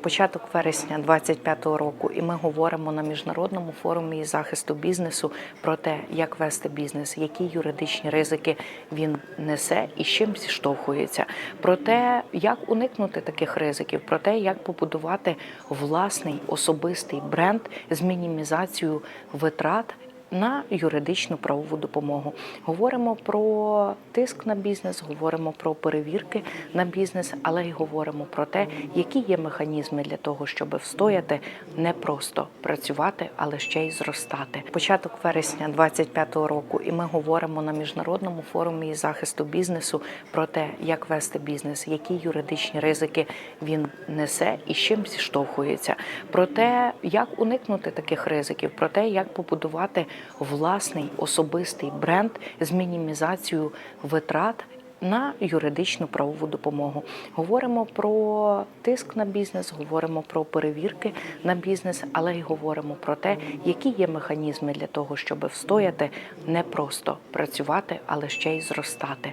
Початок вересня 25-го року, і ми говоримо на міжнародному форумі захисту бізнесу про те, як вести бізнес, які юридичні ризики він несе і з чим зіштовхується, про те, як уникнути таких ризиків, про те, як побудувати власний особистий бренд з мінімізацією витрат на юридичну правову допомогу. Говоримо про тиск на бізнес, говоримо про перевірки на бізнес, але й говоримо про те, які є механізми для того, щоб встояти не просто працювати, але ще й зростати. Початок вересня 25-го року, і ми говоримо на міжнародному форумі захисту бізнесу про те, як вести бізнес, які юридичні ризики він несе і з чим зіштовхується, про те, як уникнути таких ризиків, про те, як побудувати власний особистий бренд з мінімізацією витрат. На юридичну правову допомогу говоримо про тиск на бізнес, говоримо про перевірки на бізнес, але й говоримо про те, які є механізми для того, щоб встояти не просто працювати, але ще й зростати.